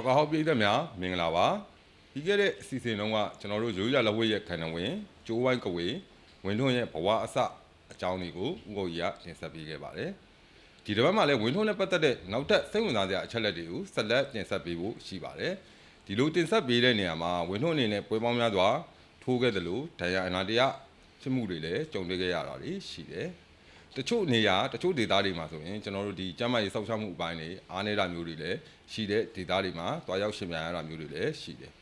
စော်ကားဟောက်ပြည်သက်များမင်္ဂလာပါပြီးခဲ့တဲ့အစီအစဉ်တုန်းကကျွန်တော်တို့ရိုးရလက်ဝဲရဲ့ခန္ဓာဝင်ကျိုးဝိုင်းကဝေဝင်းထွန်းရဲ့ဘဝအစအကြောင်းတွေကိုဥပုပ်ကြီးကတင်ဆက်ပေးခဲ့ပါတယ်ဒီတစ်ပတ်မှာလည်းဝင်းထွန်းနဲ့ပတ်သက်တဲ့နောက်ထပ်စိတ်ဝင်စားစရာအချက်လက်တွေကိုဆက်လက်တင်ဆက်ပေးဖို့ရှိပါတယ်ဒီလိုတင်ဆက်ပေးတဲ့နေရာမှာဝင်းထွန်းအနေနဲ့ပွဲပေါင်းများစွာထိုးခဲ့တယ်လို့ဒဏ်ရာအနာတရားဖြစ်မှုတွေလည်းကြုံတွေ့ခဲ့ရတာတွေရှိတယ် တချို့နေရာတချို့ဒေသတွေမှာဆိုရင်ကျွန်တော်တို့ဒီကျန်းမာရေးစောင့်ရှောက်မှုအပိုင်းတွေအားနေတာမျိုးတွေလည်းရှိတဲ့ဒေသတွေမှာတွားရောက်ရှင်ပြန်ရတာမျိုးတွေလည်းရှိတယ်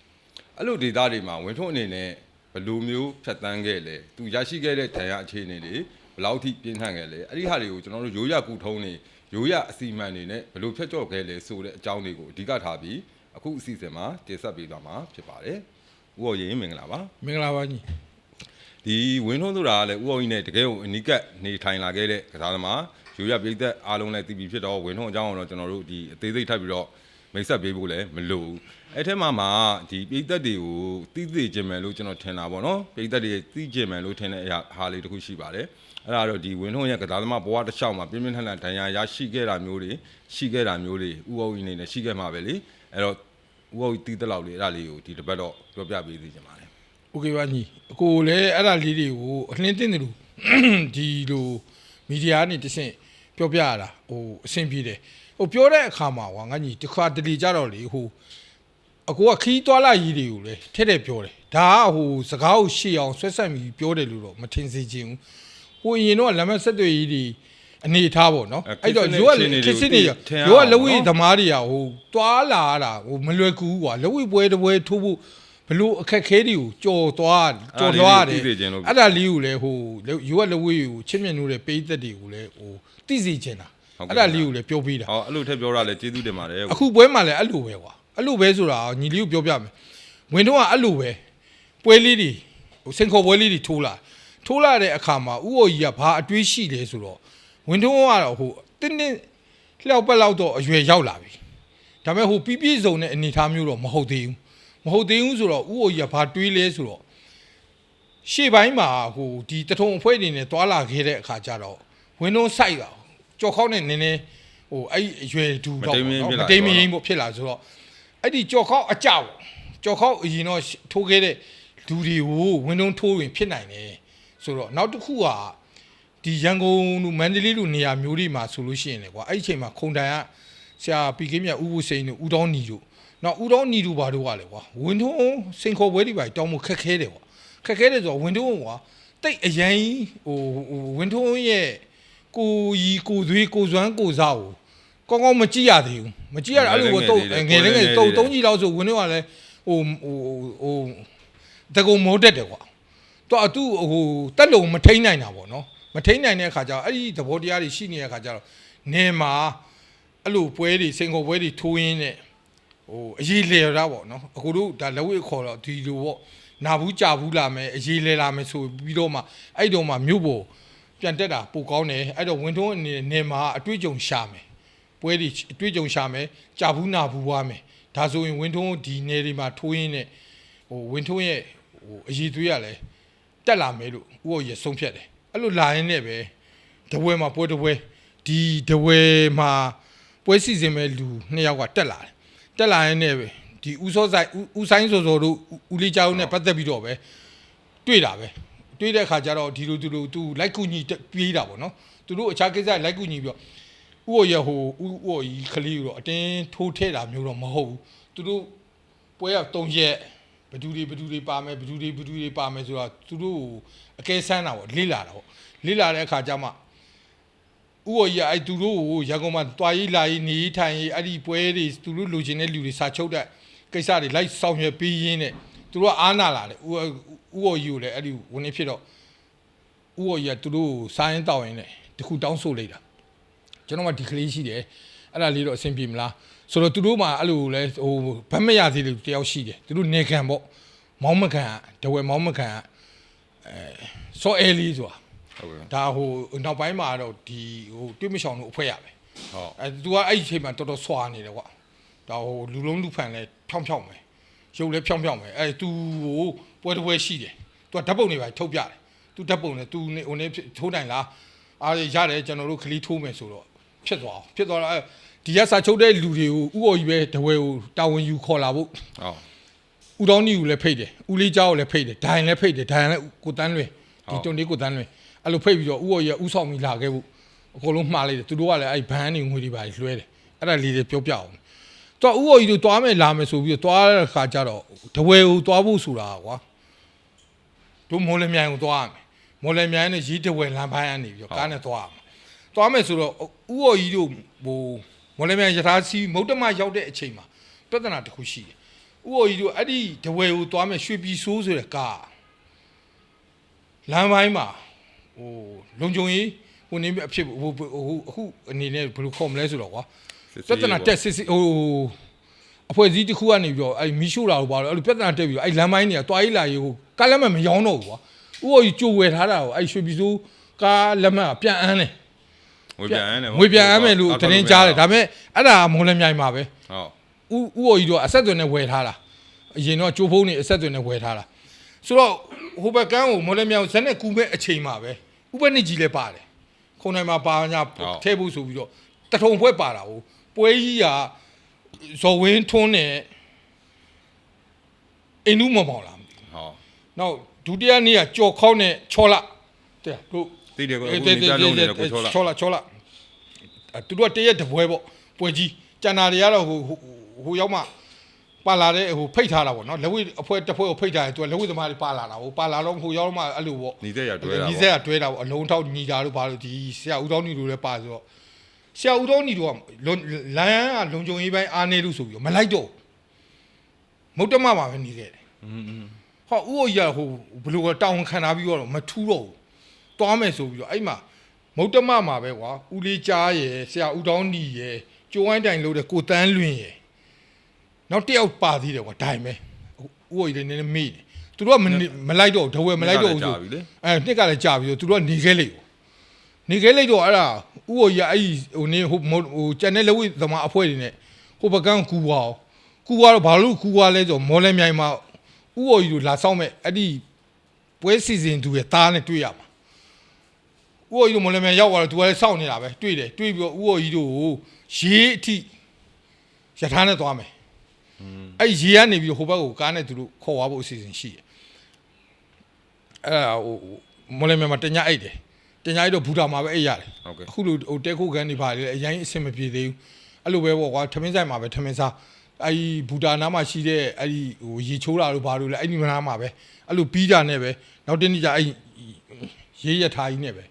အဲ့လိုဒေသတွေမှာဝင်ထုံးအနေနဲ့ဘယ်လိုမျိုးဖြတ်တန်းခဲ့လဲသူရရှိခဲ့တဲ့ဒဏ်ရာအခြေအနေတွေဘယ်လောက်ထိပြင်းထန်ခဲ့လဲအဲ့ဒီဟာတွေကိုကျွန်တော်တို့ရိုးရကူထုံးနေရိုးရအစီအမံတွေနဲ့ဘယ်လိုဖြတ်ကျော်ခဲ့လဲဆိုတဲ့အကြောင်းတွေကိုအဓိကထားပြီးအခုအစီအစဉ်မှာတင်ဆက်ပေးသွားမှာဖြစ်ပါတယ်ဥပ္ပရေးမင်္ဂလာပါမင်္ဂလာပါညီ ဒီဝင်းထုံးဆိုတာကလည်းဥအောင်ကြီးနဲ့တကယ်ကိုအနိကတ်နေထိုင်လာခဲ့တဲ့ကစားသမားရိုးရပြည်သက်အားလုံးလည်းတည်ပြီးဖြစ်တော့ဝင်းထုံးအကြောင်းတော့ကျွန်တော်တို့ဒီအသေးစိတ်ထပ်ပြီးတော့မိတ်ဆက်ပေးဖို့လည်းမလိုဘူးအဲ့ထက်မှမှဒီပြည်သက်တွေကိုတီးသေးခြင်းမယ်လို့ကျွန်တော်ထင်တာပေါ့နော်ပြည်သက်တွေတီးခြင်းမယ်လို့ထင်တဲ့အရာဟာလေးတစ်ခုရှိပါတယ်အဲ့ဒါတော့ဒီဝင်းထုံးရဲ့ကစားသမားဘဝတစ်လျှောက်မှာပြင်းပြင်းထန်ထန်ဒဏ်ရာရရှိခဲ့တာမျိုးတွေရှိခဲ့တာမျိုးတွေဥအောင်ကြီးနေနဲ့ရှိခဲ့မှာပဲလေအဲ့တော့ဥအောင်ကြီးတီးတဲ့လောက်လေးအဲ့ဒါလေးကိုဒီတစ်ပတ်တော့ပြောပြပေးသေးချင်ပါတယ် โอเคပါညီအကိုလည်းအဲ့ဒါလေးတွေကိုအလင်းတင်တယ်လို့ ဒီလိုမီဒီယာကနေတဆင့်ပြောပြရတာဟိုအဆင်ပြေတယ်ဟိုပြောတဲ့အခါမှာကွာငါညီတစ်ခါတလေကြတော့လေဟိုအကိုကခီးသွားလာကြီးတွေကိုလည်းထက်တဲ့ပြောတယ်ဒါကဟိုစကားကိုရှေ့အောင်ဆွဲဆက်ပြီးပြောတယ်လို့တော့မထင်စေချင်ဘူးဟိုအရင်တော့လမ်းမဆက်တွေကြီးတွေအနေထားပေါ့နော် အဲ့ အဲ့တော့ ခေ ရိုး တ် က စနစ် ခစ်စစ်နေ တွေ ရော ထင်ရ ရိုးက အောင် လဝိ နော် သမားတွေကဟိုတွာလာရတာဟိုမလွယ်ကူဘူးကွာလဝိပွဲတစ်ပွဲထိုးဖို့ ဘလို့အခက်ခဲတွေကိုကြော်သွားကြော်လွှားတယ်အဲ့ဒါလေးကိုသိစေချင်လို့အဲ့ဒါလေးကိုလည်းဟိုရိုးကလဝိကိုချစ်မြတ်နိုးတဲ့ပိသက်တွေကိုလည်းဟိုသိစေချင်တာဟုတ်ကဲ့အဲ့ဒါလေးကိုလည်းပြောပေးတာဟောအဲ့လိုထည့်ပြောတာလည်းကျေးဇူးတင်ပါတယ်အခုပွဲမှာလည်းအဲ့လိုပဲကွာအဲ့လိုပဲဆိုတာညီလေးကိုပြောပြမယ်ဝင်တော့ကအဲ့လိုပဲပွဲလေးတွေဟိုစင်ခေါ်ပွဲလေးတွေထိုးလာထိုးလာတဲ့အခါမှာဥအိုကြီးကဘာအတွေးရှိလဲဆိုတော့ဝင်တော့ကတော့ဟိုတင်းတင်းလျှောက်ပတ်လောက်တော့အရွယ်ရောက်လာပြီဒါပေမဲ့ဟိုပြီးပြည့်စုံတဲ့အနေအထားမျိုးတော့မဟုတ်သေးဘူး မဟုတ်သေးဘူးဆိုတော့ဥအိုကြီးကဘာတွေးလဲဆိုတော့ရှေ့ပိုင်းမှာဟိုဒီတထုံအဖွဲ့တွေနဲ့တွာလာခဲ့တဲ့အခါကျတော့ဝင်းတော့စိုက်တာကြော်ခေါက်နဲ့နည်းနည်းဟိုအဲ့ဒီအရွယ်ဒူတော့ပေါ့နော်မတိမ်မရင်ပေါ့ဖြစ်လာဆိုတော့အဲ့ဒီကြော်ခေါက်အကြပေါ့ကြော်ခေါက်အရင်တော့ထိုးခဲ့တဲ့လူတွေကိုဝင်းတော့ထိုးရင်ဖြစ်နိုင်တယ်ဆိုတော့နောက်တစ်ခုကဒီရန်ကုန်လူမန္တလေးလူနေရာမျိုးတွေမှာဆိုလို့ရှိရင်လေကွာအဲ့ဒီအချိန်မှာခုံတိုင်ကဆရာပီကင်းမြတ်ဦးဘုစိန်တို့ဦးတောင်းညီတို့ နောက်ဦးတောင်းညီတို့ဘာတို့ကလေကွာဝင်းထုံးစင်ခေါ်ပွဲတွေပါတောင်းမှုခက်ခဲတယ်ကွာခက်ခဲတယ်ဆိုတော့ဝင်းထုံးကွာတိတ်အရင်ဟိုဟိုဝင်းထုံးရဲ့ကိုရီကိုသွေးကိုစွမ်းကိုစားကိုကောင်းကောင်းမကြည့်ရသေးဘူးမကြည့်ရတာအဲ့လိုကိုတော့ငယ်လေးငယ်တုံတုံးကြီးလောက်ဆိုဝင်းထုံးကလည်းဟိုဟိုဟိုတကုံမိုးတက်တယ်ကွာတော့အတူဟိုတက်လုံမထိန်နိုင်တာပေါ့နော်မထိန်နိုင်တဲ့အခါကျတော့အဲ့ဒီသဘောတရားတွေရှိနေတဲ့အခါကျတော့နေမှာအဲ့လိုပွဲတွေစင်ကုန်ပွဲတွေထိုးရင်းနဲ့ ဟိုအရေးလေတာပေါ့နော်အခုတို့ဒါလက်ဝဲခေါ်တော့ဒီလိုပေါ့နာဘူးကြဘူးလာမယ်အရေးလေလာမယ်ဆိုပြီးတော့မှအဲ့တော့မှမြို့ပေါ်ပြန်တက်တာပိုကောင်းတယ်အဲ့တော့ဝင်းထုံးအနေနဲ့နေမှာအတွေ့အကြုံရှာမယ်ပွဲဒီအတွေ့အကြုံရှာမယ်ကြဘူးနာဘူးွားမယ်ဒါဆိုရင်ဝင်းထုံးဒီနေတွေမှာထိုးရင်းနဲ့ဟိုဝင်းထုံးရဲ့ဟိုအရေးသွေးရလဲတက်လာမယ်လို့ဥပ္ပရဆုံးဖြတ်တယ်အဲ့လိုလာရင်းနဲ့ပဲတပွဲမှာပွဲတပွဲဒီတပွဲမှာပွဲစီစဉ်မဲ့လူနှစ်ယောက်ကတက်လာတယ် တက်လာရင်လည်းပဲဒီဦးစောဆိုင်ဦးဦးဆိုင်စောစောတို့ဦးဦးလေးကျောင်းနဲ့ပတ်သက်ပြီးတော့ပဲတွေ့တာပဲတွေ့တဲ့အခါကျတော့ဒီလိုဒီလိုသူလိုက်ကူညီတက်ပြေးတာပေါ့နော်သူတို့အခြားကိစ္စလိုက်ကူညီပြီးတော့ဥဟိုရဟိုဥဟိုကြီးခလေးကိုတော့အတင်းထိုးထဲတာမျိုးတော့မဟုတ်ဘူးသူတို့ပွဲရ၃ရက်ဘယ်သူတွေဘယ်သူတွေပါမယ်ဘယ်သူတွေဘယ်သူတွေပါမယ်ဆိုတော့သူတို့အကဲဆန်းတာပေါ့လေ့လာတာပေါ့လေ့လာတဲ့အခါကျမှ ဥပ္ပကြီးကအဲ့သူတို့ကိုရန်ကုန်မှာတွားရေးလာရေးနေရေးထိုင်ရေးအဲ့ဒီပွဲတွေသူတို့လူချင်းတဲ့လူတွေစာချုပ်တဲ့ကိစ္စတွေလိုက်ဆောင်ရွက်ပြီးရင်းနဲ့သူတို့ကအားနာလာတယ်ဥဥပ္ပကြီးကိုလည်းအဲ့ဒီဝင်နေဖြစ်တော့ဥပ္ပကြီးကသူတို့ကိုစားရင်တောက်ရင်လည်းတခုတောင်းဆိုလိုက်တာကျွန်တော်ကဒီကလေးရှိတယ်အဲ့ဒါလေးတော့အဆင်ပြေမလားဆိုတော့သူတို့မှအဲ့လိုလဲဟိုဗတ်မရသေးလို့တယောက်ရှိတယ်သူတို့နေခံပေါ့မောင်းမခံတဝဲမောင်းမခံအဲစောအဲလေးဆိုတာ ဟုတ်ကဲ့ ဒါဟိုနောက်ပိုင်းမှာတော့ဒီဟိုတွေးမရှောင်လို့အဖွဲရပဲ ဟုတ် အဲ तू ကအဲ့ဒီအချိန်မှာတော်တော်ဆွာနေတယ်ကွာဒါဟိုလူလုံးလူဖန်လဲဖြောင်းဖြောင်းမယ်ရုပ်လဲဖြောင်းဖြောင်းမယ်အဲ तू ဟိုပွဲတစ်ပွဲရှိတယ် तू ကဓာတ်ပုံတွေပါထုတ်ပြတယ် तू ဓာတ်ပုံနဲ့ तू နေဟိုနေထိုးနိုင်လားအားရရတယ်ကျွန်တော်တို့ခလီထိုးမယ်ဆိုတော့ ဖြစ်သွားအောင်ဖြစ်သွားတော့အဲဒီကစာချုပ်တဲ့လူတွေကိုဥအော်ကြီးပဲတဝဲကိုတာဝန်ယူခေါ်လာဖို့ ဟုတ် ဦးတော်နီကိုလည်းဖိတ်တယ်ဦးလေးเจ้าကိုလည်းဖိတ်တယ်ဒိုင်လည်းဖိတ်တယ်ဒိုင်လည်းကိုတန်းလွင်ဒီတွန်လေးကိုတန်းလွင် အဲ့လိုဖိတ်ပြီးတော့ဥအော်ကြီးကဥဆောင်ပြီးလာခဲ့ဖို့အကုန်လုံးမှားလိုက်တယ်သူတို့ကလည်းအဲ့ဘန်းနေငွေတွေပါလွှဲတယ်အဲ့ဒါလေးတွေပြောပြအောင်တော့ဥအော်ကြီးတို့တွားမယ်လာမယ်ဆိုပြီးတော့တွားတဲ့ခါကျတော့တဝဲကိုတွားဖို့ဆိုတာကွာတို့မော်လမြိုင်ကိုတွားရမယ်မော်လမြိုင်နဲ့ရီးတဝဲလမ်းပိုင်းကနေပြီးတော့ကားနဲ့တွားရမယ်တွားမယ်ဆိုတော့ဥအော်ကြီးတို့ဟိုမော်လမြိုင်ရထားစီမုတ်တမရောက်တဲ့အချိန်မှာပြဿနာတစ်ခုရှိတယ်ဥအိုကြီးတို့အဲ့ဒီတဝဲကိုသွားမယ်ရွှေပြည်ဆိုးဆိုတဲ့ကားလမ်းပိုင်းမှာ ဟိုလုံခြုံရေးဟိုနေအဖြစ်ဟိုဟိုအခုအနေနဲ့ဘယ်လိုခေါ်မလဲဆိုတော့ကွာစစ်ပြဿနာတက်စစ်စစ်ဟိုအဖွဲ့အစည်းတစ်ခုကနေပြီးတော့အဲ့မီရှိုးတာလို့ပါတော့အဲ့လိုပြဿနာတက်ပြီးတော့အဲ့လမ်းပိုင်းတွေကတွားရေးလာရေးဟိုကားလက်မှတ်မရောင်းတော့ဘူးကွာဥအိုကြီးကြိုဝယ်ထားတာကိုအဲ့ရွှေပြည်ဆိုးကားလက်မှတ်ကပြန်အန်းတယ်ငွေပြန်ရမ်းတယ်ငွေပြန်အမ်းမယ်လို့သတင်းကြားတယ်ဒါပေမဲ့အဲ့ဒါကမုံလမြိုင်မှာပဲဟုတ်ဥဥအိုကြီးတို့ကအဆက်အသွယ်နဲ့ဝယ်ထားတာအရင်တော့ကြိုးဖုံးနေအဆက်အသွယ်နဲ့ဝယ်ထားတာဆိုတော့ဟိုဘက်ကန်းကိုမော်လမြောင်ဇက်နဲ့ကူမဲ့အချိန်မှာပဲ ဥပနိကြီးလည်းပါတယ်ခုံတိုင်းမှာပါညာထဲဖို့ဆိုပြီးတော့တထုံဖွဲ့ပါတာကိုပွဲကြီးကဇော်ဝင်းထွန်းနဲ့အင်းနူးမမောင်လားမသိဘူးဟုတ်နောက်ဒုတိယနေ့ကကြော်ခေါင်းနဲ့ချော်လာတဲ့တို့တိတယ်ကိုအခုနေကြလုံးနေတယ်ကိုချောလာချောလာချောလာအဲသူတို့ကတရက်တပွဲပေါ့ပွဲကြီးကျန်တာတွေကတော့ဟိုဟိုဟိုရောက်မှ ပါလာတဲ့ဟိုဖိတ်ထားတာပေါ့နော်လက်ဝဲအဖွဲတစ်ဖွဲကိုဖိတ်ထားတယ်သူကလက်ဝဲသမားတွေပါလာတာဟိုပါလာတော့ဟိုရောက်မှအဲ့လိုပေါ့နီးစက်ရတွဲတာနီးစပေါ့က်ကတွဲတာပေါ့အလုံးထောက်ညီတာတို့ဘာလို့ဒီဆရာဦးတောင်းညီတို့လည်းပါဆိုတော့ဆရာဦးတောင်းညီတို့ကလွန်လမ်းကလုံခြုံရေးပိုင်းအားနေလို့ဆိုပြီးတော့မလိုက်တော့ဘူးမုတ်တမမှာပဲနေခဲ့တယ်อืมဟောဥအိုကြီးကဟိုဘယ်လိုကတောင်းခံထားပြီးတော့မထူးတော့ဘူးသွားမယ်ဆိုပြီးတော့အဲ့မှာမုတ်တမမှာပဲကွာဦးလေးကြားရယ်ဆရာဦးတောင်းညီရယ်ကျိုးဝိုင်းတိုင်လို့တဲ့ကိုတန်းလွင်ရယ် နောက်တစ်ယောက်ပါသေးတယ်ကွာဒိုင်ပဲဥအိုကြီးလည်းနည်းနည်းမေ့တယ်သူတို့ကမနေမလိုက်တော့ဘူးတဝဲမလိုက်တော့ဘူးဆိုကြာပြီလေအဲနှစ်ကလည်းကြာပြီဆိုသူတို့ကနေခဲလိုက်ပေါ့နေခဲလိုက်တော့အဲ့ဒါဥအိုကြီးကအဲ့ဒီဟိုနေဟိုမဟုတ်ဟိုကျန်တဲ့လက်ဝိသမားအဖွဲ့တွေနဲ့ဟိုဘကန်းကူပါအောင်ကူပါတော့ဘာလို့ကူပါလဲဆိုတော့မော်လမြိုင်မှာဥအိုကြီးတို့လာဆောင်မဲ့အဲ့ဒီပွဲစီစဉ်သူရဲ့သားနဲ့တွေ့ရမှာဥအိုကြီးတို့မော်လမြိုင်ရောက်သွားတော့သူကလည်းစောင့်နေတာပဲတွေ့တယ်တွေ့ပြီးတော့ဥအိုကြီးတို့ကိုရေးအထိရထားနဲ့သွားမယ် အဲ့ဒီရေးကနေပြီးတော့ဟိုဘက်ကိုကားနဲ့သူတို့ခေါ်သွားဖို့အစီအစဉ်ရှိတယ်အဲ့ဒါဟိုမော်လမြိုင်မှာတညာအိတ်တယ်တညာအိတ်တော့ဘူတာမှာပဲအိတ်ရတယ်ဟုတ်ကဲ့အခုလိုဟိုတဲခုကန်နေပါလေအရင်အဆင်မပြေသေးဘူးအဲ့လိုပဲပေါ့ကွာထမင်းဆိုင်မှာပဲထမင်းစားအဲ့ဒီဘူတာနားမှာရှိတဲ့အဲ့ဒီဟိုရေချိုးတာတို့ဘာလို့လဲအဲ့ဒီနားမှာပဲအဲ့လိုပြီးတာနဲ့ပဲနောက်တစ်နေ့ကျအဲ့ဒီရေးရထားကြီးနဲ့ပဲ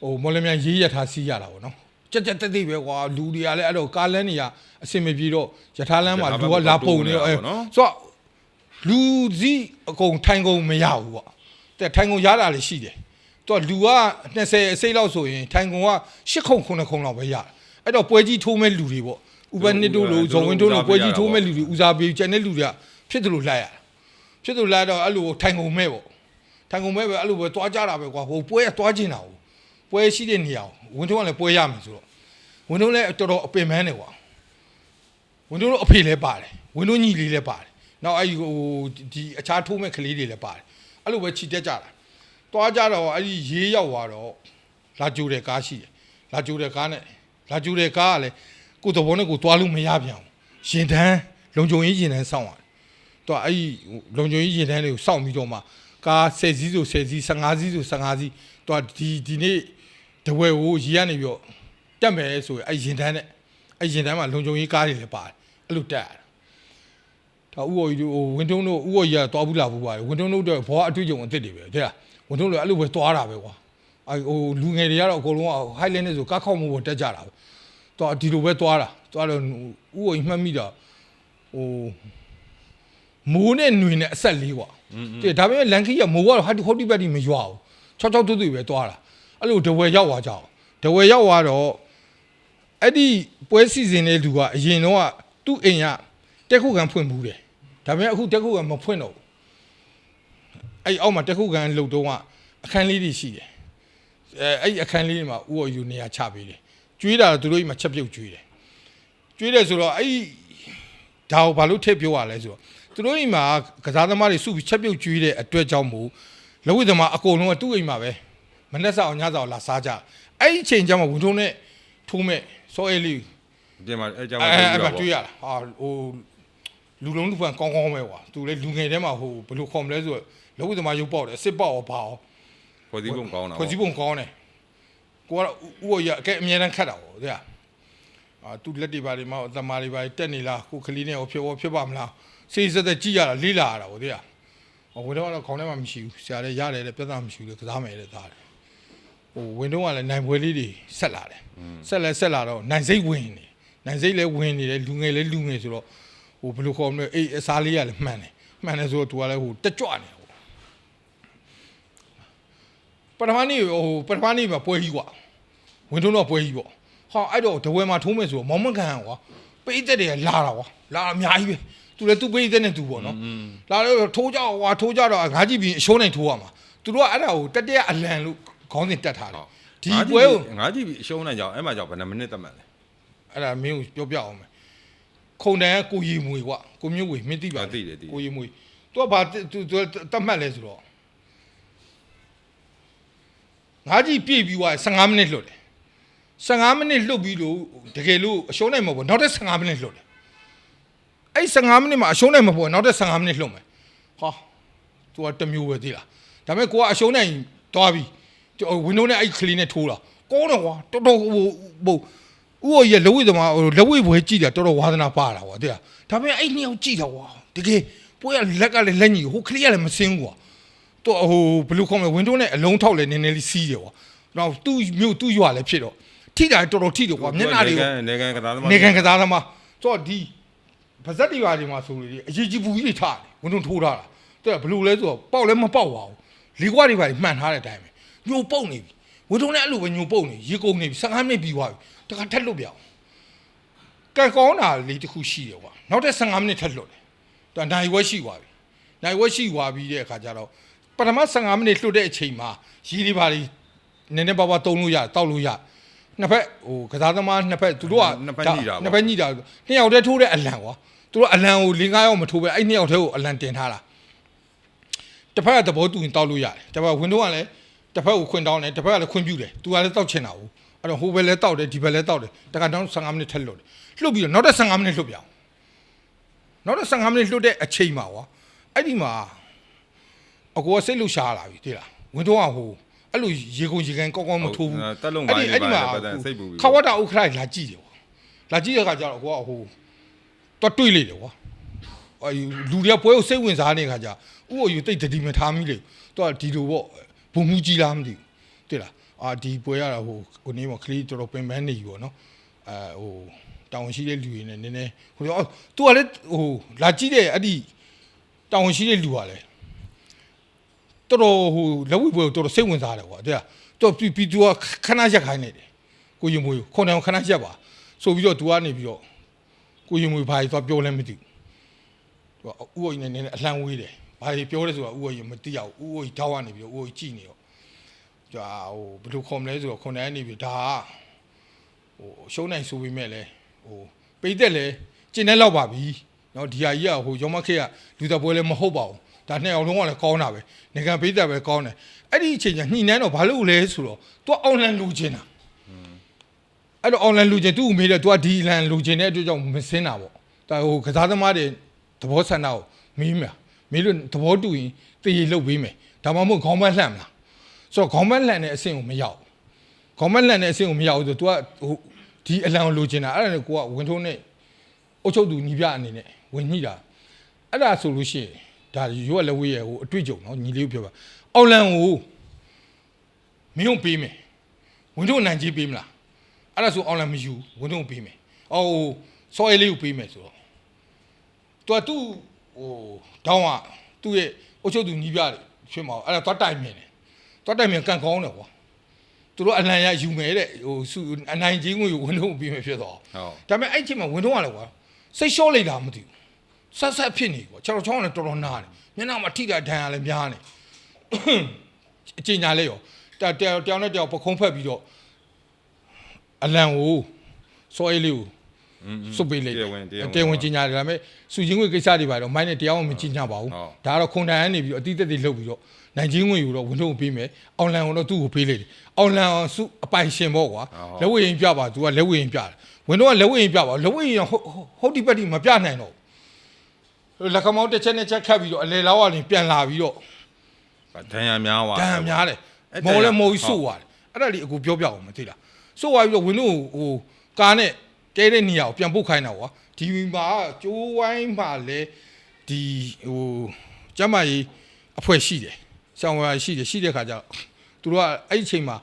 ဟိုမော်လမြိုင်ရေးရထားစီးရတာပေါ့နော် ကြက်ကြက်တက်တက်ပဲကွာလူတွေကလည်းအဲ့တော့ကားလန်းတွေကအဆင်မပြေတော့ရထားလန်းမှာလူကလာပုံနေတော့အဲဆိုတော့လူစည်းအကုန်ထိုင်ကုန်မရဘူးပေါ့တဲ့ထိုင်ကုန်ရတာလည်းရှိတယ်။သူကလူက20အစိတ်လောက်ဆိုရင်ထိုင်ကုန်က8ခု9ခုလောက်ပဲရတယ်။အဲ့တော့ပွဲကြီးထိုးမဲ့လူတွေပေါ့။ဥပနစ်တို့လိုဇော်ဝင်းတို့လိုပွဲကြီးထိုးမဲ့လူတွေဦးစားပေးကျန်တဲ့လူတွေကဖြစ်တယ်လို့လိုက်ရတာ။ဖြစ်တယ်လို့လိုက်တော့အဲ့လိုထိုင်ကုန်မဲ့ပေါ့။ထိုင်ကုန်မဲ့ပဲအဲ့လိုပဲသွားကြတာပဲကွာ။ဟိုပွဲကသွားကျင်တာကို ပွဲရှိတဲ့နေရာကိုဝင်းထုံးကလည်းပွဲရမယ်ဆိုတော့ဝင်းထုံးလည်းတော်တော်အပင်ပန်းတယ်ကွာ။ဝင်းထုံးတို့အဖေလည်းပါတယ်။ဝင်းထုံးညီလေးလည်းပါတယ်။နောက်အဲ့ဒီဟိုဒီအခြားထိုးမဲ့ကလေးတွေလည်းပါတယ်။အဲ့လိုပဲခြိတက်ကြတာ။သွားကြတော့အဲ့ဒီရေးရောက်သွားတော့လာကြိုတဲ့ကားရှိတယ်လာကြိုတဲ့ကားနဲ့လာကြိုတဲ့ကားကလည်းကိုယ်သဘောနဲ့ကိုယ်သွားလို့မရပြန်ဘူးရင်တန်းလုံခြုံရေးရင်တန်းစောင့်ရတယ်သူကအဲ့ဒီလုံခြုံရေးရင်တန်းတွေကိုစောင့်ပြီးတော့မှကား10စီးဆို10စီး15စီးဆို15စီးသူကဒီဒီနေ့ တဝဲကိုရေးရနေပြီးတော့တက်မယ်ဆိုရင်အဲ့ရင်တန်းနဲ့အဲ့ရင်တန်းမှာလုံခြုံရေးကားတွေလည်းပါတယ်အဲ့လိုတက်ရတယ်ဒါဥအော်ကြီးတို့ဟိုဝင်းထုံးတို့ဥအော်ကြီးကသွားဘူးလာဘူးပါတယ်ဝင်းထုံးတို့တော့ဘောအတွေ့အကြုံအသစ်တွေပဲတဲ့လားဝန်ထုံးလည်းအဲ့လိုပဲသွားတာပဲကွာအဲဟိုလူငယ်တွေကတော့အကုန်လုံးက highland နဲ့ဆိုကားခောက်မှုပေါ်တက်ကြတာပဲသွားဒီလိုပဲသွားတာသွားတော့ဥကိုမှတ်မိတာဟိုမိုးနဲ့ຫນွေနဲ့အဆက်လေးကွာတဲ့ဒါပေမဲ့လန်ကီကမိုးကတော့ဟာဒီဟိုဒီဘက်ဒီမရွာဘူးချောက်ချောက်တူးတူးပဲသွားတာ အဲ့လိုဒဝဲရောက်သွားကြအောင်ဒဝဲရောက်သွားတော့အဲ့ဒီပွဲစီစဉ်တဲ့လူကအရင်တော့ကသူ့အိမ်ကတက်ခုခံဖွင့်ဘူးတယ်ဒါပေမဲ့အခုတက်ခုခံမဖွင့်တော့ဘူးအဲ့အောက်မှာတက်ခုကန်လှုပ်တော့ကအခန်းလေးတွေရှိတယ်အဲအဲ့ဒီအခန်းလေးတွေမှာဥော်ယူနေရာချပေးတယ်ကျွေးတာတော့သူတို့အိမ်မှာချက်ပြုတ်ကျွေးတယ်ကျွေးတယ်ဆိုတော့အဲ့ဒီဒါကိုဘာလို့ထည့်ပြောရလဲဆိုတော့သူတို့အိမ်မှာကစားသမားတွေစုပြီးချက်ပြုတ်ကျွေးတဲ့အတွက်ကြောင့်မို့လက်ဝိသမားအကုန်လုံးကသူ့အိမ်မှာပဲ မနှက်ဆောင်ညဆောင်လာစားကြအဲ့ဒီအချိန်ကျမှဝန်ထုံးနဲ့ထိုးမဲ့စောအေးလေးပြင်မှာအဲကြောင့်အဲတွေ့အဲ့ရမှာပါတွေ့ရတာဟာဟိုလူလုံးလူဖန်ကောင်းကောင်းပဲကွာသူလေလူငယ်ထဲမှာဟိုဘယ်လိုခေါ်မလဲဆိုတော့လောကသမားရုပ်ပေါက်တယ်စစ်ပေါက်ရောဘာရောဖွဲ့စည်းပုံကောင်းတာခွစီပုံကောင်းတယ်ကိုကတော့ဥဥရအကဲအမြဲတမ်းခတ်တာပေါ့တဲ့အာသူလက်တွေပါတွေမှာသမားတွေပါတက်နေလားကိုကလေးနဲ့ဟိုဖြစ်ဟောဖြစ်ပါမလားစေးစက်တဲ့ကြည့်ရတာလေးလာရတာပေါ့တဲ့ဟိုဝင်တော့တော့ခေါင်းထဲမှာမရှိဘူးဆရာလည်းရတယ်တဲ့ပြဿနာမရှိဘူးလေကစားမယ်တဲ့သားတယ်ဟို ဝင်တော့ကလည်းနိုင်ပွဲလေးတွေဆက်လာတယ်ဆက်လဲဆက်လာတော့နိုင်စိတ်ဝင်နေနိုင်စိတ်လည်းဝင်နေတယ်လူငယ်လည်းလူငယ်ဆိုတော့ဟိုဘယ်လိုခေါ်မလဲအေးအစားလေးကလည်းမှန်တယ်မှန်တယ်ဆိုတော့ तू ကလည်းဟိုတက်ကြွနေဟိုပထမနေ့ဟိုပထမနေ့မှာပွဲကြီးကွာဝင်ထုံးတော့ပွဲကြီးပေါ့ဟာအဲ့တော့တဝဲမှာထိုးမယ်ဆိုတော့မောင်မကန်ကွာပိတ်သက်တွေကလာတာကွာလာအများကြီးပဲသူလည်းသူ့ပိတ်သက်နဲ့သူပေါ့နော်လာတော့ထိုးကြကွာထိုးကြတော့ငါကြည့်ပြီးအရှုံးနိုင်ထိုးရမှာသူတို့ကအဲ့ဒါကိုတက်တက်အလံလို့ ခေါင်းစဉ်တက်ထားတယ်ဒီပွဲကိုငါကြည့်ပြီးအရှုံးနိုင်ကြအောင်အဲ့မှာကြောင့်ဘယ်နှမိနစ်တက်မှတ်လဲအဲ့ဒါမင်းကိုပြောပြအောင်မယ်ခုံတန်းကကိုရီမွေကွာကိုမျိုးဝေမင်းသိပါသိတယ်သိတယ်ကိုရီမွေသူကဘာသူသူတတ်မှတ်လဲဆိုတော့ငါကြည့်ပြည့်ပြီးွား15မိနစ်လွတ်တယ်15မိနစ်လွတ်ပြီးလို့တကယ်လို့အရှုံးနိုင်မှာပေါ့နောက်တဲ့15မိနစ်လွတ်တယ်အဲ့15မိနစ်မှာအရှုံးနိုင်မှာပေါ့နောက်တဲ့15မိနစ်လွတ်မယ်ဟာသူကတစ်မျိုးပဲသိလားဒါပေမဲ့ကိုကအရှုံးနိုင်သွားပြီ ဝင်းဒိုးနဲ့အဲ့ကလေးနဲ့ထိုးတာကောင်းတော့ကွာတော်တော်ဟိုဟိုဥဟိုရလက်ဝိသမားဟိုလက်ဝိဘွယ်ကြည့်တာတော်တော်ဝါသနာပါတာကွာတဲ့ဒါပေမဲ့အဲ့နှစ်ယောက်ကြည့်တာကွာတကယ်ပွဲကလက်ကလည်းလက်ညီဟိုကလေးကလည်းမစင်းဘူးကွာတော့ဟိုဘယ်လိုခေါ်မလဲဝင်းတို့နဲ့အလုံးထောက်လည်းနည်းနည်းလေးစီးတယ်ကွာတော့သူ့မြို့သူ့ရွာလည်းဖြစ်တော့ထိတာတော်တော်ထိတယ်ကွာမျက်နှာတွေကိုနေကန်ကစားသမားနေကန်ကစားသမားဆိုတော့ဒီဗဇက်တွေပါတွေမှာဆိုလို့ဒီအရေးကြီးဘူးကြီးတွေထားတယ်ဝင်းတို့ထိုးထားတာတဲ့ဘယ်လိုလဲဆိုတော့ပေါက်လည်းမပေါက်ပါဘူးလေးကွာတွေပါမှန်ထားတဲ့အတိုင်းပဲ ညိုပုတ်နေပြီဝင်းတို့နဲ့အဲ့လိုပဲညိုပုတ်နေရေကုန်နေပြီ15မိနစ်ပြီးသွားပြီတခါထက်လွတ်ပြောင်းကံကောင်းတာလေးတစ်ခုရှိတယ်ကွာနောက်တဲ့15မိနစ်ထပ်လွတ်တယ်သူကနိုင်ဝက်ရှိသွားပြီနိုင်ဝက်ရှိသွားပြီးတဲ့အခါကျတော့ပထမ15မိနစ်လွတ်တဲ့အချိန်မှာရီဒီပါလီနည်းနည်းပါးပါးတုံးလို့ရတောက်လို့ရနှစ်ဖက်ဟိုကစားသမားနှစ်ဖက်သူတို့ကနှစ်ဖက်ညှိတာနှစ်ယောက်တည်းထိုးတဲ့အလံကွာသူတို့အလံကို၄၅ယောက်မထိုးပဲအဲ့နှစ်ယောက်တည်းကိုအလံတင်ထားတာတစ်ဖက်ကသဘောတူရင်တောက်လို့ရတယ်တစ်ဖက်ဝင်းတော့ကလည်း တစ်ဖက်ကိုခွင်တောင်းတယ်တစ်ဖက်ကလည်းခွင်ပြူတယ်သူကလည်းတောက်ချင်တာဘူးအဲ့တော့ဟိုဘက်လည်းတောက်တယ်ဒီဘက်လည်းတောက်တယ်တခါတောင်း15မိနစ်ထက်လွတ်တယ်လွတ်ပြီးတော့နောက်တဲ့15မိနစ်လွတ်ပြောင်းနောက်တဲ့15မိနစ်လွတ်တဲ့အချိန်မှာကွာအဲ့ဒီမှာအကိုကစိတ်လှရှားလာပြီသိလားဝင်းတော့ကဟိုအဲ့လိုရေကုန်ရေကန်ကောင်းကောင်းမထိုးဘူးတက်လုံးပိုင်းတွေပါပတ်သက်စိတ်ပူပြီးခဝတာဥခရိုင်လာကြည့်တယ်ကွာလာကြည့်တဲ့အခါကျတော့ကိုကဟိုတော့တွေးလိုက်တယ်ကွာအဲလူတွေကပွဲကိုစိတ်ဝင်စားနေတဲ့အခါကျဥကိုယူတိတ်တတိမထားမိလေသူကဒီလိုပေါ့ ဘုံမူကြီးလားမသိဘူးသိလားအာဒီပွဲရတာဟိုကိုနေမခလီတော်တော်ပင်ပန်းနေပြီပေါ့နော်အဲဟိုတောင်ရှိတဲ့လူတွေနဲ့နည်းနည်းဟိုတော့သူကလည်းဟိုလာကြည့်တဲ့အဲ့ဒီတောင်ရှိတဲ့လူကလည်းတော်တော်ဟိုလက်ဝိပွဲကိုတော်တော်စိတ်ဝင်စားတယ်ကွာတဲ့တော့ပြီးပြီးသူကခဏရက်ခိုင်းနေတယ်ကိုရင်မွေကိုခုနကခဏရက်ပါဆိုပြီးတော့သူကနေပြီးတော့ကိုရင်မွေဘာကြီးသွားပြောလဲမသိဘူးသူကဥဝိုကြီးနဲ့နည်းနည်းအလှမ်းဝေးတယ် ဘာကြီးပြောလဲဆိုတာဥဝိုကြီးမသိရဘူးဥဝိုကြီးတောက်ကနေပြီးတော့ဥဝိုကြီးကြည့်နေတော့ကြာဟိုဘယ်လိုခေါ်မလဲဆိုတော့ခုနကနေပြီးဒါကဟိုရှုံးနိုင်ဆိုပေမဲ့လဲဟိုပိတ်သက်လဲကျင်တဲ့လောက်ပါပြီနော်ဒီဟာကြီးကဟိုရောမခေတ်ကလူသက်ပွဲလဲမဟုတ်ပါဘူးဒါနှစ်အောင်လုံးကလည်းကောင်းတာပဲနေကပိတ်သက်ပဲကောင်းတယ်အဲ့ဒီအချိန်ကျညှိနှိုင်းတော့ဘာလို့လဲဆိုတော့ तू အောင်လန်လူချင်တာအဲ့တော့ online လူချင်းသူ့ကိုမေးတယ် तू ကဒီလန်လူချင်းတဲ့အတွက်ကြောင့်မစင်းတာပေါ့ဒါဟိုကစားသမားတွေသဘောဆန္ဒကိုမေးမှာ မေးလို့သဘောတူရင်တည်ရလုပ်ပေးမယ်ဒါမှမဟုတ်ခေါင်းမလှန့်မလားဆိုတော့ခေါင်းမလှန့်တဲ့အဆင့်ကိုမရောက်ခေါင်းမလှန့်တဲ့အဆင့်ကိုမရောက်ဆို तू ကဟိုဒီအလံကိုလူချင်းတာအဲ့ဒါနဲ့ကိုကဝင်ထုံးနဲ့အုတ်ချုပ်သူညီပြအနေနဲ့ဝင်ညှိတာအဲ့ဒါဆိုလို့ရှိရင်ဒါရွက်လက်ဝေးရဲ့ဟိုအတွေ့အကြုံနော်ညီလေးကိုပြောပါအောင်လန်ကိုမင်းတို့ပေးမယ်ဝင်ထုံးနိုင်ကြီးပေးမလားအဲ့ဒါဆိုအွန်လိုင်းမယူဝန်ထုံးပေးမယ်။အော်စောအေးလေးကိုပေးမယ်ဆိုတော့သူကသူ့ ဟိုတောင်းကသူ့ရဲ့အုတ်ချုပ်သူညီးပြတယ်ဖြစ်မှာအဲ့ဒါသွားတိုင်မြင်တယ်။သွားတိုင်မြင်ကန်ကောင်းတယ်ကွာ။သူတို့အလံရယူမယ်တဲ့ဟိုစုအနိုင်ချင်းကိုဝန်ထုံးပေးမယ်ဖြစ်တော့ဟုတ်ဒါပေမဲ့အဲ့ချိန်မှာဝန်ထုံးကလည်းကွာစိတ်လျှော့လိုက်တာမသိဘူး။ဆက်ဆက်ဖြစ်နေကွာခြေတော်ချောင်းကလည်းတော်တော်နားတယ်။မျက်နှာမှာထိတာဒဏ်ရလည်းများနေ။အချိန်ညာလေးရောတယောက်တယောက်နဲ့တယောက်ပခုံးဖက်ပြီးတော့အလံကိုစောအေးလေးကိုอืม စွတ်ပေးလိုက်တရားဝင်တရားဝင်တရားဝင်ကြီးညာတယ်ဒါပေမဲ့စုချင်းငွေကိစ္စတွေပါတော့မိုင်းနဲ့တရားဝင်မကြီးညာပါဘူးဟုတ်ဒါကတော့ခွန်တိုင်ကနေပြီးတော့အတိအသက်တွေလှုပ်ပြီးတော့နိုင်ချင်းငွေယူတော့ဝန်ထုတ်ကိုပေးမယ်အောင်လန်ကတော့သူ့ကိုပေးလိုက်တယ်အောင်လန်အောင်စုအပိုင်ရှင်ပေါ့ကွာဟုတ်လက်ဝဲရင်ပြပါသူကလက်ဝဲရင်ပြတယ်ဝန်တော့ကလက်ဝဲရင်ပြပါလက်ဝဲရင်ဟုတ်ဟုတ်ဒီပတ်ဒီမပြနိုင်တော့ဘူးလက်ကမောင်းတစ်ချက်နဲ့ချက်ခတ်ပြီးတော့အလေလောက်ကနေပြန်လာပြီးတော့ဒဏ်ရာများသွားတန်များတယ်အဲ့မော်လဲတန်ရာမော်ကြီးစိုးသွားတယ်အဲ့ဒါလေးအခုပြောပြအောင်မသိလားစိုးသွားပြီးတော့ဝင်းတို့ဟိုကားနဲ့ တဲတဲ့နေရာကိုပြန်ပုတ်ခိုင်းတာကွာဒီမှာကျိုးဝိုင်းမှာလဲဒီဟိုကျမကြီးအဖွဲ့ရှိတယ်ဆောင်းဝါရှိတယ်ရှိတဲ့ခါကျတော့သူတို့ကအဲ့ဒီအချိန်မှာ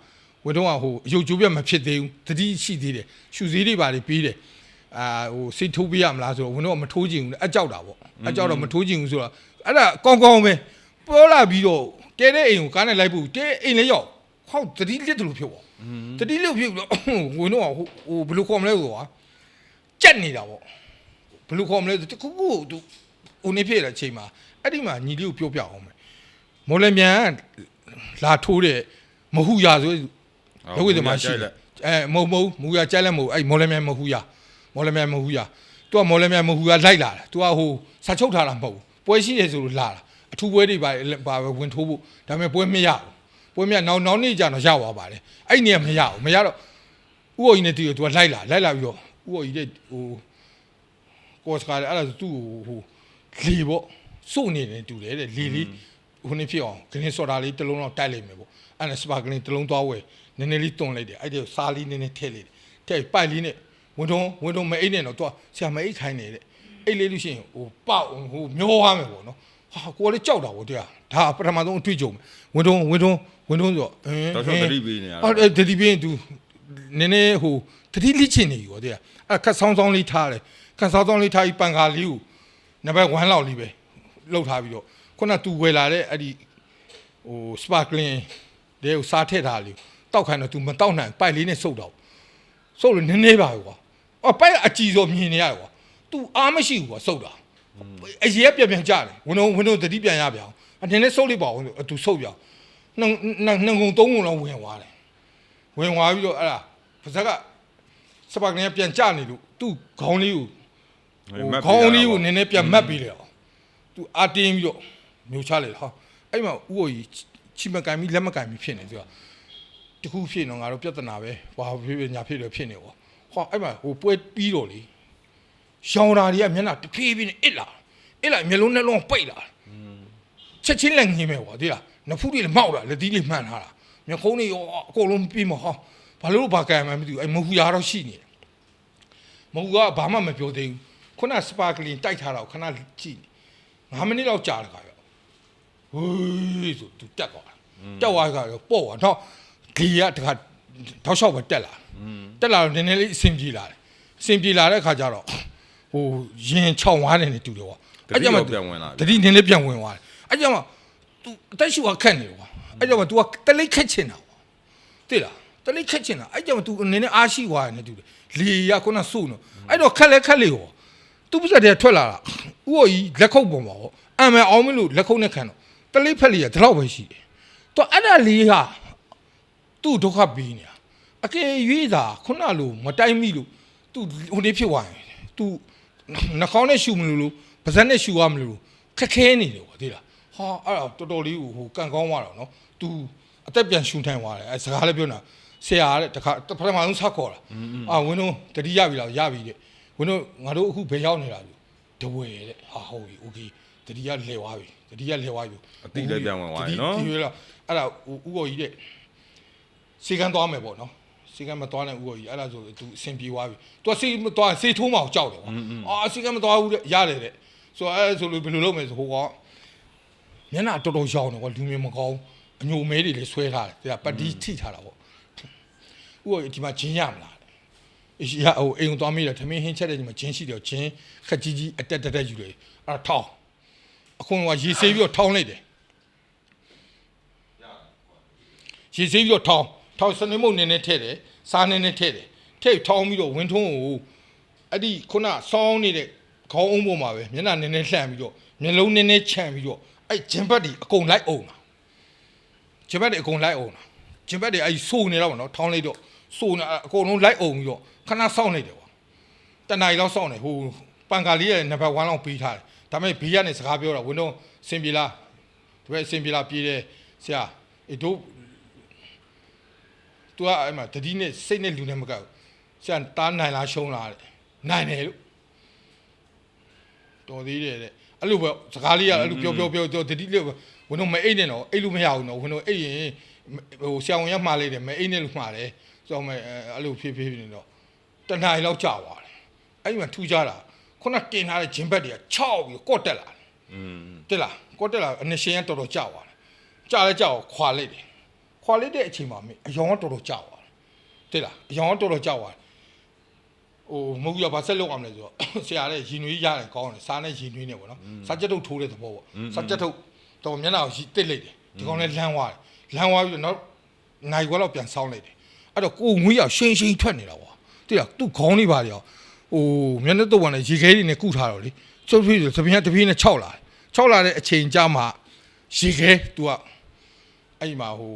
ဝင်းတို့ကဟိုအယုတ်ကျိုးပြတ်မဖြစ်သေးဘူးတတိရှိသေးတယ်ရှူစည်းတွေပါလေပြီးတယ်အာဟိုစိတ်ထိုးပြရမလားဆိုတော့ဝင်းတို့ကမထိုးချင်ဘူးလေအကြောက်တာပေါ့အကြောက်တော့မထိုးချင်ဘူးဆိုတော့အဲ့ဒါကောင်းကောင်းပဲပေါ်လာပြီးတော့တဲတဲ့အိမ်ကိုကားနဲ့လိုက်ဖို့တဲအိမ်လည်းရောက်ဟောတတိလစ်တယ်လို့ဖြစ်ပေါ့ တတိလစ်ဖြစ်ပြီးတော့ဝင်းတို့ကဟိုဟိုဘယ်လိုခေါ်မလဲဆိုတော့ကြက်နေတာပေါ့ဘယ်လိုခေါ်မလဲဆိုတခုခုသူဟိုနေဖြစ်တဲ့အချိန်မှာအဲ့ဒီမှာညီလေးကိုပြောပြအောင်မယ်မော်လမြိုင်ကလာထိုးတဲ့မဟုရဆိုဘဝိသမားရှိတယ်အဲမဟုတ်မဟုတ်မူရကြိုက်လည်းမဟုတ်အဲ့မော်လမြိုင်မဟုတ်ရမော်လမြိုင်မဟုတ်ရသူကမော်လမြိုင်မဟုတ်ရလိုက်လာတာသူကဟိုစာချုပ်ထားတာမဟုတ်ဘူးပွဲရှိတယ်ဆိုလို့လာတာအထူးပွဲတွေပါပါပဲဝင်ထိုးဖို့ဒါပေမဲ့ပွဲမရဘူး ပွဲမရနောက်နောက်နေ့ကျတော့ရသွားပါတယ်အဲ့နေကမရဘူးမရတော့ဥအိုကြီးနဲ့တူသူကလိုက်လာလိုက်လာပြီးတော့ဥအိုကြီးတဲ့ဟိုကော့စကာလည်းအဲ့ဒါဆိုသူ့ကိုဟိုလေပေါ့စုနေတယ်တူတယ်တဲ့လေလေးဟိုနေဖြစ်အောင်ဂရင်းစော်တာလေးတစ်လုံးတော့တိုက်လိုက်မယ်ပေါ့အဲ့ဒါစပါကလင်းတစ်လုံးသွားဝယ်နည်းနည်းလေးတွန်လိုက်တယ်အဲ့ဒီစားလေးနည်းနည်းထည့်လိုက်တယ်ထည့်ပိုက်လေးနဲ့ဝင်ထုံးဝင်ထုံးမအိတ်နဲ့တော့သူကဆရာမအိတ်ခိုင်းနေတဲ့အိတ်လေးလို့ရှိရင်ဟိုပေါက်ဟိုမျောသွားမယ်ပေါ့နော် 哈，过来叫着我啊，他不他妈从追究，文忠文忠文忠说，嗯，嗯啊，哎，这里边都奶奶和他的力气呢，我爹，啊，看上庄里他嘞，看上庄里他一半家里，那边玩老里边，老他比较，可能都回来嘞，阿里，哦十八个嘞，也得有沙铁大里，到看那都没到呢，百里内收到，收了奶奶吧我，啊，百阿几座米呢我，都阿没西我收的。 အရေးပြန်ပြန်ကြတယ်ဝင်တော့ဝင်တော့တတိပြန်ရပြန်အောင်အနေနဲ့စုပ်လိုက်ပါဦးဆို तू စုပ်ပြန်နှနှနှငုံသုံးငုံလောက်ဝင်သွားတယ်ဝင်သွားပြီးတော့အဲ့ဒါပါဇက်ကစပါကနေပြန်ကြနေလို့သူ့ခေါင်းလေးကိုဟိုခေါင်းလေးကိုနည်းနည်းပြန်မတ်ပြီးလေအောင်သူအာတင်းပြီးတော့မျိုးချလိုက်ဟာအဲ့မှာဥအိုကြီးချီမကန်ပြီးလက်မကန်ပြီးဖြစ်နေသူကတခုဖြစ်တော့ငါတို့ပြဿနာပဲဘာဖြစ်ဖြစ်ညာဖြစ်တယ်ဖြစ်နေပေါ့ဟောအဲ့မှာဟိုပွဲပြီးတော့လေ ရှောင်းတာတွေကမျက်နှာတဖြည်းဖြည်းနဲ့အစ်လာအစ်လာမျက်လုံးနှလုံးပိတ်လာချက်ချင်းလက်ငင်းမဲ့ကွာဒီလားနဖူးတွေလည်းမောက်တာလက်သီးတွေမှန်ထားတာမျက်ခုံးတွေရောအကုန်လုံးပြီးမဟောဘာလို့ဘာကံမှမသိဘူးအဲ့မဟူရတော့ရှိနေတယ်မဟူကဘာမှမပြောသေးဘူးခုနစပါကလင်တိုက်ထားတာကိုခဏကြည့်နေ9မိနစ်လောက်ကြာတယ်ခါရောဟေးဆိုသူတက်သွားတက်သွားခါရောပေါ့သွားတော့ဒီကတခါထောက်လျှောက်ပဲတက်လာတက်လာတော့နည်းနည်းလေးအဆင်ပြေလာတယ်အဆင်ပြေလာတဲ့ခါကျတော့ ဟိုရင်ချောင်းဝါးနေနေတူတယ်ကွာ တတိတော့ပြန်ဝင်လာ တတိနည်းနည်းပြန်ဝင်သွားတယ်အဲ့ကြောင့်မ तू အသက်ရှူကခက်နေတယ်ကွာအဲ့ကြောင့်မ तू ကတလိတ်ခက်ချင်တာကွာသိလားတလိတ်ခက်ချင်တာအဲ့ကြောင့် तू နည်းနည်းအားရှိသွားတယ်နဲ့တူတယ်လေရခုနစုနော်အဲ့တော့ခက်လဲခက်လေရော तू ပါစတဲ့ထွက်လာတာဥအိုကြီးလက်ခုပ်ပေါ်မှာပေါ့အမှန်အောင်မလို့လက်ခုပ်နဲ့ခံတော့တလိတ်ဖက်လေးကဒီလောက်ပဲရှိတယ်သူအဲ့ဒါလေးဟာသူ့ဒုက္ခပေးနေတာအကယ်၍သာခုနလိုမတိုင်းမိလို့ तू ဟိုနေဖြစ်သွားရင် तू နှာခေါင်းနဲ့ရှူမလို့လို့ပါးစပ်နဲ့ရှူရမလို့လို့ခက်ခဲနေတယ်ကွာသိလားဟာအဲ့ဒါတော်တော်လေးကိုဟိုကန်ကောင်းသွားတော့နော် तू အသက်ပြန်ရှူထိုင်သွားတယ်အဲစကားလည်းပြောနေတာဆရာတဲ့တခါပထမဆုံးဆက်ခေါ်တာအာဝင်းတို့တတိယပြီလားရပြီတဲ့ဝင်းတို့ငါတို့အခုဘယ်ရောက်နေတာလဲတဝဲတဲ့ဟာဟုတ်ပြီโอเคတတိယလဲသွားပြီတတိယလဲသွားပြီ အတိလည်းပြန်ဝင်သွားပြီနော် ဒီလိုလားအဲ့ဒါဥကောကြီးတဲ့စီကန်းသွားမယ်ပေါ့နော် စီကန်းမသွားနိုင်ဥကောကြီးအဲ့ဒါဆိုသူအဆင်ပြေသွားပြီသူကစီမသွားစီထိုးမအောင်ကြောက်တယ်ကွာအာစီကန်းမသွားဘူးတဲ့ရတယ်တဲ့ဆိုတော့အဲ့ဆိုလို့ဘယ်လိုလုပ်မလဲဆိုဟိုကမျက်နှာတော်တော်ရောင်းတယ်ကွာလူမြင်မကောင်းအညိုမဲတွေလည်းဆွဲထားတယ်ဒါပတ်တီးထိထားတာပေါ့ဥကောကြီးဒီမှာဂျင်းရမလားအရှိရဟိုအိမ်ကိုသွားမိတယ်ထမင်းဟင်းချက်တဲ့ဒီမှာဂျင်းရှိတယ်ဂျင်းခက်ကြီးကြီးအတက်တက်တက်ယူတယ်အဲ့ဒါထောင်းအခုကရေဆေးပြီးတော့ထောင်းလိုက်တယ်ရေဆေးပြီးတော့ထောင်း ထောင်းစနေမုတ်နည်းနည်းထည့်တယ်စားနည်းနည်းထည့်တယ်ထည့်ထောင်းပြီးတော့ဝင်းထုံးကိုအဲ့ဒီခုနဆောင်းနေတဲ့ခေါင်းအုံးပေါ်မှာပဲမျက်နှာနည်းနည်းလှန့်ပြီးတော့မျက်လုံးနည်းနည်းခြံပြီးတော့အဲ့ဂျင်ဘတ်တွေအကုန်လိုက်အောင်တာဂျင်ဘတ်တွေအကုန်လိုက်အောင်တာဂျင်ဘတ်တွေအဲ့ဒီစိုးနေတော့ဗောနော်ထောင်းလိုက်တော့စိုးနေအကုန်လုံးလိုက်အောင်ပြီးတော့ခဏစောင့်လိုက်တယ်ကွာတနင်္လာရီလောက်စောင့်နေဟိုပန်ကာလေးရဲ့နံပါတ်1လောက်ပေးထားတယ်ဒါပေမဲ့ဘေးကနေစကားပြောတာဝင်းတော့စင်ပြေလားဒီဘက်စင်ပြေလားပြေးတယ်ဆရာအေတို့ तू ကအဲ့မှာတတိနဲ့စိတ်နဲ့လူနဲ့မကောက်ဆရာတားနိုင်လားရှုံးလားတဲ့နိုင်တယ်လို့တော်သေးတယ်တဲ့အဲ့လိုပဲစကားလေးကအဲ့လိုပြောပြောပြောတတိလေးဝင်းတော့မအိတ်နဲ့တော့အိတ်လို့မရဘူးနော်ဝင်းတော့အိတ်ရင်ဟိုဆရာဝန်ရမှားလိုက်တယ်မအိတ်နဲ့လို့မှားတယ်ဆိုတော့အဲ့လိုဖြည်းဖြည်းနေတော့တဏှာရီလောက်ကြာသွားတယ်အဲ့ဒီမှာထူးကြတာခုနတင်ထားတဲ့ဂျင်ဘက်တွေက6ပြီးကော့တက်လာတယ် อืม တက်လားကော့တက်လာအနရှင်ကတော်တော်ကြာသွားတယ်ကြာလဲကြာတော့ခွာလိုက်တယ် ခွာလိုက်တဲ့အချိန်မှာမင်းအယောင်ကတော်တော်ကြာသွားတယ်တက်လားအယောင်ကတော်တော်ကြာသွားတယ်ဟိုမဟုတ်ရဘာဆက်လုပ်အောင်လဲဆိုတော့ဆရာလည်းရင်နွေးရတယ်ကောင်းတယ်စားနဲ့ရင်နွေးနေပေါ့နော်စားကြက်ထုတ်ထိုးတဲ့သဘောပေါ့စားကြက်ထုတ်တော့မျက်နှာကိုတစ်လိုက်တယ်ဒီကောင်လည်းလမ်းသွားတယ်လမ်းသွားပြီးတော့နောက်နိုင်ခွက်တော့ပြန်ဆောင်းလိုက်တယ်အဲ့တော့ကိုငွေးရရှင်းရှင်းထွက်နေတာပေါ့တက်လားသူ့ခေါင်းလေးပါလေဟိုမျက်နှာတော့ကနေရေခဲတွေနဲ့ကုထားတော့လေကျုပ်ဖြစ်သပင်းတပင်းနဲ့6လာတယ်6လာတဲ့အချိန်ကြာမှရေခဲ तू ကအဲ့ဒီမှာဟို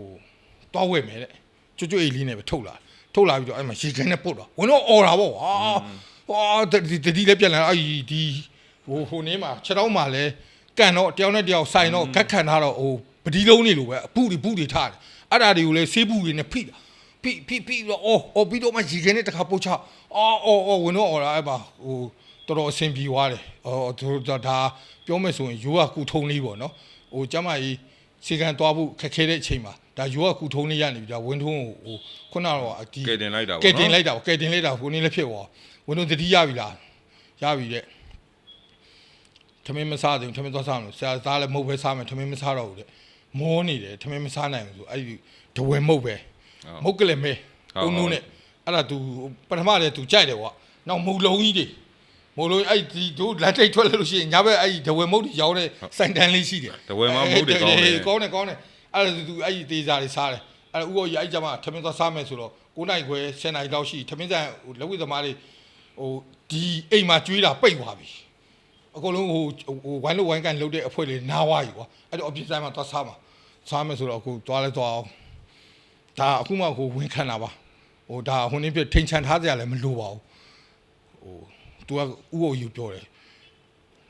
တွားဝဲမယ်တဲ့ကျွတ်ကျွတ်အိတ်လေးနဲ့ပဲထုတ်လာထုတ်လာပြီးတော့အဲ့မှာရေခဲနဲ့ပုတ်တော့ဝင်တော့អော်တာပေါ့ဟာဟာတတိတတိလည်းပြန်လာအဲ့ဒီဟိုဟိုနေမှာခြေထောက်မှာလည်းကန်တော့တယောက်နဲ့တယောက်ဆိုင်တော့ဂက်ခံထားတော့ဟိုပတိလုံးနေလိုပဲအပုတွေပုတွေထားတယ်အဲ့ဒါတွေကိုလည်းဆေးပုတွေနဲ့ဖိတာဖိဖိဖိတော့အော်အော်ပြီးတော့မှရေခဲနဲ့တခါပုတ်ချအော်အော်အော်ဝင်တော့အော်လာအဲ့ပါဟိုတော်တော်အဆင်ပြေသွားတယ်အော်သူတို့ဒါပြောမယ်ဆိုရင်ရိုးကကုထုံးလေးပေါ့နော်ဟိုကျမကြီး စီကံသွားဖို့ခက်ခဲတဲ့အချိန်မှာဒါရိုးကကုထုံးလေးရနေပြီဒါဝင်းထုံးကိုဟိုခုနကတော့အဒီကဲတင်လိုက်တာပေါ့ကဲတင်လိုက်တာပေါ့ကဲတင်လိုက်တာကိုနေလည်းဖြစ်သွားဝင်းထုံးတတိရပြီလားရပြီတဲ့ထမင်းမစားသေးဘူးထမင်းသွားစားမလို့ဆရာသားလည်းမဟုတ်ပဲစားမယ်ထမင်းမစားတော့ဘူးတဲ့မောနေတယ်ထမင်းမစားနိုင်ဘူးဆိုအဲ့ဒီတဝဲမဟုတ်ပဲမုတ်ကလေးမဲဟုတ်အုံနုံးနဲ့အဲ့ဒါ तू ပထမတည်း तू ကြိုက်တယ်ကွာနောက်မုတ်လုံးကြီးတွေ မုတ်လုံးအဲ့ဒီတို့လက်ထိတ်ထွက်လို့ရှိရင်ညာဘက်အဲ့ဒီဒဝဲမုတ်တွေရောင်းတဲ့စိုင်တန်းလေးရှိတယ်ဒဝဲမှာမုတ်တွေကောင်းတယ်ကောင်းတယ်ကောင်းတယ်အဲ့ဒါ तू အဲ့ဒီသေးစားတွေစားတယ်အဲ့ဒါဥရောကြီးအဲ့ကြမှာထမင်းသွားစားမယ်ဆိုတော့9နိုင်ခွဲ10နိုင်လောက်ရှိထမင်းဆိုင်ဟိုလက်ဝိသမားလေးဟိုဒီအိမ်မှာကျွေးတာပိတ်သွားပြီအကုန်လုံးဟိုဟိုဝိုင်းလို့ဝိုင်းကန်လှုပ်တဲ့အဖွဲလေးနားဝါကြီးကွာအဲ့တော့အပြစ်ဆိုင်မှာသွားစားမှာစားမယ်ဆိုတော့အခုသွားလဲသွားအောင်ဒါအခုမှဟိုဝင်ခံတာပါဟိုဒါဟိုနေ့ပြထိန်ချန်ထားကြရလည်းမလိုပါဘူးဟို तू ကဥအိုယူပြောတယ်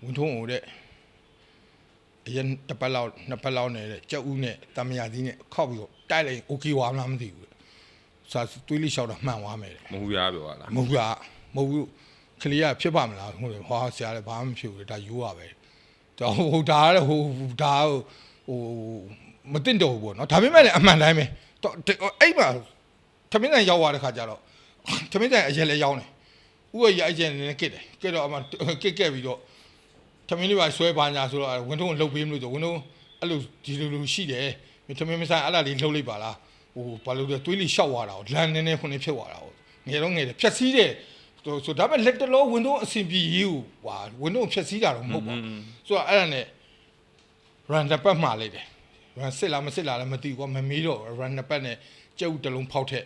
ဝင်ထုံးဟိုတဲ့အရင်တစ်ပတ်လောက်နှစ်ပတ်လောက်နေတဲ့ကြောက်ဦးနဲ့တမယာသီးနဲ့ခောက်ပြီးတော့တိုက်လိုက်โอเคဝါမလားမသိဘူးတဲ့စာတွေးလိလျှောက်တာမှန်သွားမယ်တဲ့ မဟုတ်ရပြောလား မဟုတ်လားမဟုတ်ဘူးကလေးကဖြစ်ပါမလားဟိုဟောဆရာလည်းဘာမှမဖြစ်ဘူးလေဒါယူရပဲဒါဟိုဒါလည်းဟိုဒါဟိုမတင်တော့ဘူးပေါ့နော်ဒါပေမဲ့လည်းအမှန်တိုင်းပဲတော့အဲ့မှာသမင်းဆိုင်ရောက်သွားတဲ့ခါကျတော့သမင်းဆိုင်အရင်လည်းရောက်နေ ဥရရအရင်လည်းကစ်တယ်ကစ်တော့အမှကစ်ကက်ပြီးတော့သမင်းလေးပါဆွဲပါညာဆိုတော့ဝင်းထုံးလှုပ်ပေးမလို့ဆိုဝင်းထုံးအဲ့လိုဒီလိုလိုရှိတယ်သမင်းမဆိုင်အဲ့ဒါလေးလှုပ်လိုက်ပါလားဟိုဘာလို့လဲတွေးလိရှောက်သွားတာလမ်းနေနေခုနေဖြစ်သွားတာငယ်တော့ငယ်တယ်ဖြက်စီးတယ်ဆိုဆိုဒါပေမဲ့လက်တလောဝင်းထုံးအဆင်ပြေရေးဟိုဟာဝင်းထုံးဖြက်စီးတာတော့မဟုတ်ပါဘူးဆိုတော့အဲ့ဒါနဲ့ run တစ်ပတ်မှာလိုက်တယ် run စစ်လားမစစ်လားလည်းမသိဘူးကွာမမေးတော့ run တစ်ပတ်နဲ့ကြက်ဥတစ်လုံးဖောက်ထက်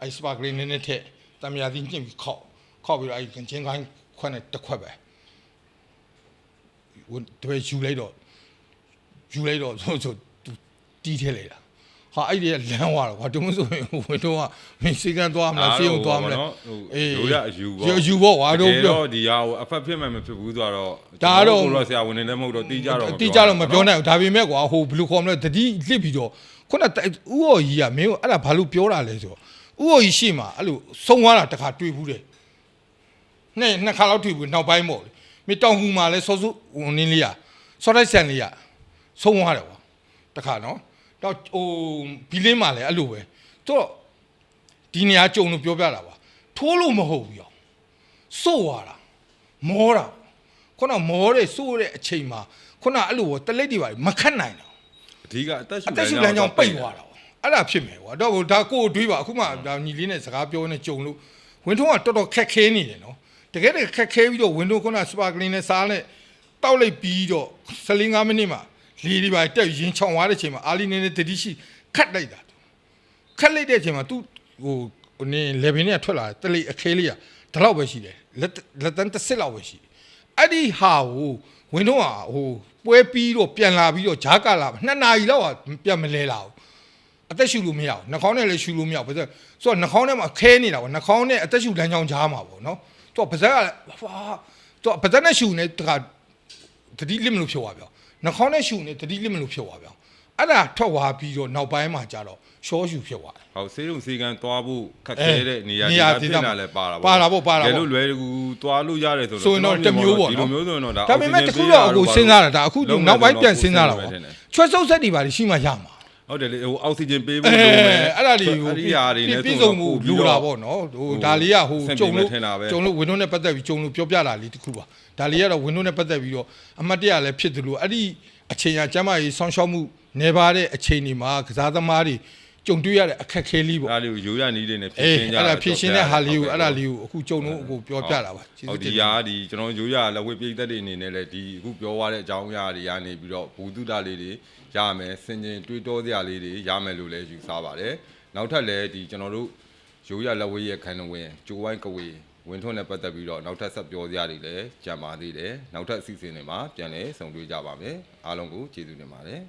အဲ့ sparkling နည်းနည်းထက်တမယာသီးညှင့်ပြီးခောက် ခောက်ပြီးတော့အဲ့ချင်းကိုင်းခွက်နဲ့တစ်ခွက်ပဲဝင်တပည့်ယူလိုက်တော့ယူလိုက်တော့ဆိုဆိုသူတီးထဲလိုက်တာဟာအဲ့ဒီကလမ်းသွားတော့ကွာတုံးဆိုရင်ဝင်တော့ကမင်းစီကန်းသွားမလားစီုံသွားမလားဟိုရိုးရအယူပေါ့ယူပေါ့ကွာတို့တကယ်ပြောတော့ဒီဟာကိုအဖက်ဖြစ်မှမဖြစ်ဘူးဆိုတော့ဒါတော့ကိုတော့ဆရာဝန်နေလည်းမဟုတ်တော့တီးကြတော့တိကျတော့မပြောနိုင်ဘူးဒါပေမဲ့ကွာဟိုဘယ်လိုခေါ်မလဲတတိလစ်ပြီးတော့ခုနဥအော်ကြီးကမင်းကိုအဲ့ဒါဘာလို့ပြောတာလဲဆိုတော့ဥအော်ကြီးရှေ့မှာအဲ့လိုဆုံးသွားတာတခါတွေ့ဘူးတယ် နဲ့နှစ်ခါလောက်တွေ့ဘူးနောက်ပိုင်းပေါ့လေမင်းတောင်ဟူမှာလဲစောစုဝင်နင်းလေးရစောတိုက်ဆန်လေးရဆုံးသွားတယ်ကွာတခါနော်တော့ဟိုဘီလင်းမှာလဲအဲ့လိုပဲသူတော့ဒီနေရာကြုံလို့ပြောပြတာပါထိုးလို့မဟုတ်ဘူးရောစိုးသွားတာမောတာခုနမောတဲ့စိုးတဲ့အချိန်မှာခုနအဲ့လိုတလိပ်တွေပါမခတ်နိုင်တော့အဓိကအသက်ရှူအသက်ရှူလမ်းကြောင်းပိတ်သွားတာပေါ့အဲ့ဒါဖြစ်မယ်ကွာတော့ဒါကိုယ်တွေးပါအခုမှဒါညီလေးနဲ့စကားပြောနေကြုံလို့ဝင်းထုံးကတော်တော်ခက်ခဲနေတယ်နော် တကယ်တကယ်ခက်ခဲပြီးတော့ဝင်းထုံးခုနစပါကလင်းနဲ့စားနဲ့တောက်လိုက်ပြီးတော့15မိနစ်မှာလေဒီပါတက်ရင်ချောင်သွားတဲ့အချိန်မှာအာလီနေနဲ့တတိရှိခတ်လိုက်တာခတ်လိုက်တဲ့အချိန်မှာ तू ဟိုဟိုနေလေဘင်းနဲ့ထွက်လာတယ်တလိအခဲလေးကဒီလောက်ပဲရှိတယ်လက်လက်တန်းတစ်စစ်လောက်ပဲရှိတယ်အဲ့ဒီဟာကိုဝင်းတော့ဟိုပွဲပြီးတော့ပြန်လာပြီးတော့ဂျားကလာနှစ်နာရီလောက်ကပြန်မလဲလာဘူးအသက်ရှူလို့မရဘူးနှာခေါင်းနဲ့လည်းရှူလို့မရဘူးဘာလို့ဆိုတော့နှာခေါင်းထဲမှာခဲနေတာပေါ့နှာခေါင်းနဲ့အသက်ရှူလမ်းကြောင်းကြားမှာပေါ့နော်ထ သူကပါဇက်ကဟာသူကပါဇက်နဲ့ရှူနေတခါတတိလစ်မလို့ဖြစ်သွားပြောနှာခေါင်းနဲ့ရှူနေတတိလစ်မလို့ဖြစ်သွားပြောအဲ့ဒါထွက်သွားပြီးတော့နောက်ပိုင်းမှာကြတော့ရှောရှူဖြစ်သွားတယ်ဟုတ်ဆေးရုံဆေးကန်သွားဖို့ခက်ခဲတဲ့နေရာနေဒေရာသဒေဖြစ်သတာလည်းပါတာပါတာပေါ့ပါတာပေါ့ကဲလို့လွယ်ကူသွားလို့ရတယ်ဆိုဆိုရင်တော့တစ်မျိုးပေါ့ဒီနော်လိုမျိုးဆိုရင်တော့ဒါဒါပေမဲ့တခုတော့အခုစဉ်းစားတာဒါအခုဒီနောက်ပိုင်းပြန်စဉ်းစားတာပေါ့ချွတ်ဆုပ်ဆက်တွေပါလိရှိမှရမှာ ဟုတ်တယ်လေဟိုအောက်ဆီဂျင်ပေးအဲဖို့လိုမယ်အဲ့ဒါလေးကိုအဲ့ဒီဟာတွေနဲ့ပြည်စုံမှုလိုတာပေါ့နော်ဟိုဒါလေးကဟိုဆင်ကြုံပြေမယ်လို့ထင်တာပဲကြုံလို့ဝင်းတို့နဲ့ပတ်သက်ပြီးကြုံလို့ပြောပြတာလေးတစ်ခုပါဒါလေးကတော့ဝင်းတို့နဲ့ပတ်သက်ပြီးတော့အမတ်တရလည်းဖြစ်တယ်လို့အဲ့ဒီအချိန်ရကျမ်းမာရေးဆောင်းရှောက်မှုနေပါတဲ့အချိန်ဒီမှာကစားသမားတွေ ကြုံတွေ့ရတဲ့အခက်အခဲလေးပေါ့ဒါလေးကိုရိုးရနီးလေးနဲ့ဖြည့်အေးရှင်းကြအဲ့ဒါဖြည့်ရှင်းတဲ့ဟာလေးကိုဟုတ်အဲ့ဒါလေးကိုအခုကြုံလို့အခုပြောပြတာပါကျေးဟုဇူးတ်တင်ဒီပါဟာဒီကျွန်တော်ရိုးရလက်ဝဲပြည်သက်တွေအနေနဲ့လည်းဒီအခုပြောသွားတဲ့အကြောင်းအရာတွေကနေပြီးတော့ဘူတုဒလေးတွေရမယ်စင်ကျင်တွေးတောစရာလေးတွေရမယ်လို့လည်းယူဆပါတယ်နောက်ထပ်လည်းဒီကျွန်တော်တို့ရိုးရလက်ဝဲရဲ့ခိုင်နှဝင်ကျိုးဝိုင်းကဝေဝင်ထွန်းနဲ့ပတ်သက်ပြီးတော့နောက်ထပ်ဆက်ပြောစရာတွေလည်းကြံပါသေးတယ်နောက်ထပ်အစီအစဉ်တွေမှာပြန်လည်ဆုံတွေ့ကြပါမယ်အားလုံးကိုကျေးဇူးတင်ပါတယ်